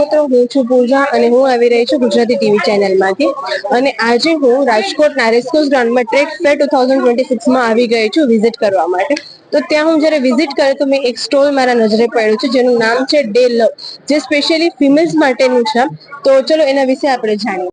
મિત્રો હું છું પૂજા અને હું આવી રહી છું ગુજરાતી ટીવી ચેનલમાંથી. અને આજે હું રાજકોટ નારેસ્કોસ ગ્રાઉન્ડમાં track fair two thousand twenty સિક્સમાં આવી ગઈ છું વિઝિટ કરવા માટે. તો ત્યાં હું જ્યારે વિઝિટ કરે તો મેં એક સ્ટોલ મારા નજરે પડ્યું છે જેનું નામ છે ડે લવ, જે સ્પેશિયલી ફિમેલ્સ માટેનું છે. તો ચલો એના વિશે આપણે જાણીએ.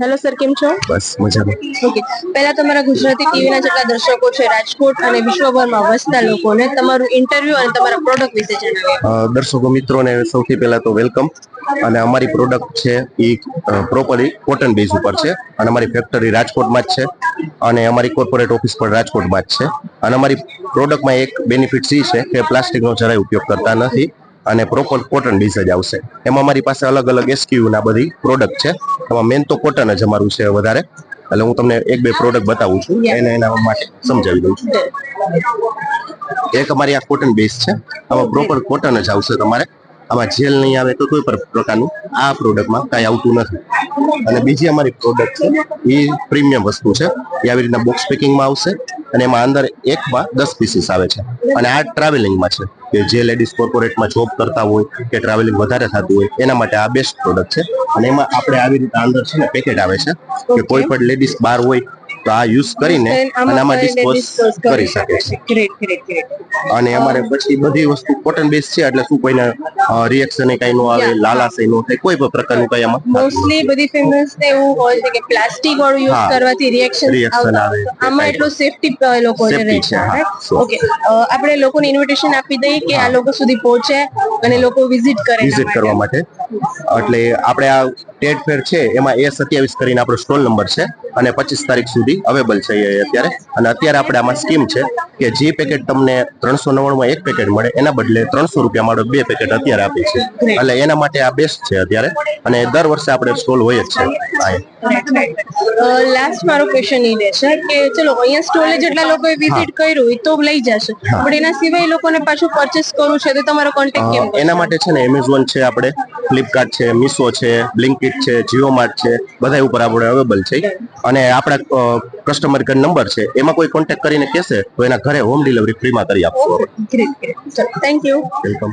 હેલો સર કેમ છો? બસ મજામાં. ઓકે પહેલા તમારા ગુજરાતી ટીવીના જેટલા દર્શકો છે રાજકોટ અને વિશ્વભરમાં વસતા લોકોને તમારું ઇન્ટરવ્યુ અને તમારા પ્રોડક્ટ વિશે જણાવો દર્શકો મિત્રોને સૌથી પહેલા તો વેલકમ અને અમારી પ્રોડક્ટ છે એ પ્રોપરલી કોટન બેઝ ઉપર છે. અને અમારી ફેક્ટરી રાજકોટમાં જ છે. અને અમારી કોર્પોરેટ ઓફિસ પણ રાજકોટમાં જ છે. અને અમારી પ્રોડક્ટમાં એક બેનિફિટ એ છે કે પ્લાસ્ટિકનો જરાય ઉપયોગ કરતા નથી. અને પ્રોપર કોટન બેઝ જ આવશે. એમાં અમારી પાસે અલગ અલગ એસક્યુ ના બધી પ્રોડક્ટ છે. એમાં મેન તો કોટન જ અમારું છે વધારે. એટલે હું તમને એક બે પ્રોડક્ટ બતાવું છું. એને એના માટે સમજાવી દઉં છું. એક અમારી આ કોટન બેઝ છે. આમાં પ્રોપર કોટન જ આવશે તમારે. આમાં જેલ નહીં આવે તો કોઈ પણ પ્રકારનું આ પ્રોડક્ટમાં કાંઈ આવતું નથી. અને બીજી અમારી પ્રોડક્ટ છે એ પ્રીમિયમ વસ્તુ છે. એ આવી રીતના બોક્સ પેકિંગમાં આવશે. અને એમાં અંદર એકમાં દસ પીસીસ આવે છે. અને આ ટ્રાવેલિંગમાં છે કે જે લેડીઝ કોર્પોરેટમાં જોબ કરતા હોય કે ટ્રાવેલિંગ વધારે થતું હોય એના માટે આ બેસ્ટ પ્રોડક્ટ છે. અને એમાં આપણે આવી રીતે અંદર છે ને પેકેટ આવે છે કે કોઈ પણ લેડીઝ બહાર હોય તો આ યુઝ કરીને અને આમાં ડિસ્પોઝ કરી શકે છે. અને અમારે પછી બધી વસ્તુ કોટન બેઝ છે એટલે શું કોઈને રિએક્શન કઈ નો આવે લાલાશય લાલાશ નો થાય કોઈ પણ પ્રકારનું કઈ આમાં મોસ્ટલી બધી ફિલ્મ્સ ને એવું હોય છે કે પ્લાસ્ટિક વાળું યુઝ કરવાથી રિએક્શન આવે. આમાં એટલું સેફટી લોકોને Safety રહે છે, છે હા. right? Sure. ઓકે આપણે લોકોને ઇન્વિટેશન આપી દઈએ કે આ લોકો સુધી પહોંચે અને લોકો વિઝિટ કરે વિઝિટ કરવા માટે. એટલે આપણે આ ટેડ ફેર છે એમાં એ સત્યાવીસ કરીને આપણો સ્ટોલ નંબર છે અને પચીસ તારીખ સુધી અવેલેબલ છે એ અત્યારે. અને અત્યારે આપણે આમાં સ્કીમ છે કે જે પેકેટ તમને ત્રણસો નવ્વાણું એક પેકેટ મળે એના બદલે ત્રણસો રૂપિયા મળે બે પેકેટ અત્યારે આપે છે. એટલે એના માટે આ બેસ્ટ છે અત્યારે. અને દર વર્ષે આપણે સ્ટોલ હોય જ છે. લાસ્ટ મારો ક્વેશ્ચન એ રહેશે કે ચલો અહીંયા સ્ટોલે જેટલા લોકોએ વિઝિટ કર્યું હોય તો લઈ જશે. પણ એના સિવાય લોકોને પાછું પરચેસ કરવું છે તો તમારો કોન્ટેક્ટ કેમ એના માટે છે ને એમેઝોન છે આપણે. ફ્લિપકાર્ટ છે મીશો છે બ્લિંકિટ છે જીઓ માર્ટ છે બધા ઉપર આપણે અવેલેબલ છે. અને આપણા કસ્ટમર કેર નંબર છે એમાં કોઈ કોન્ટેક્ટ કરીને કહેશે તો એના ઘરે હોમ ડિલિવરી ફ્રીમાં કરી આપશું. Thank you welcome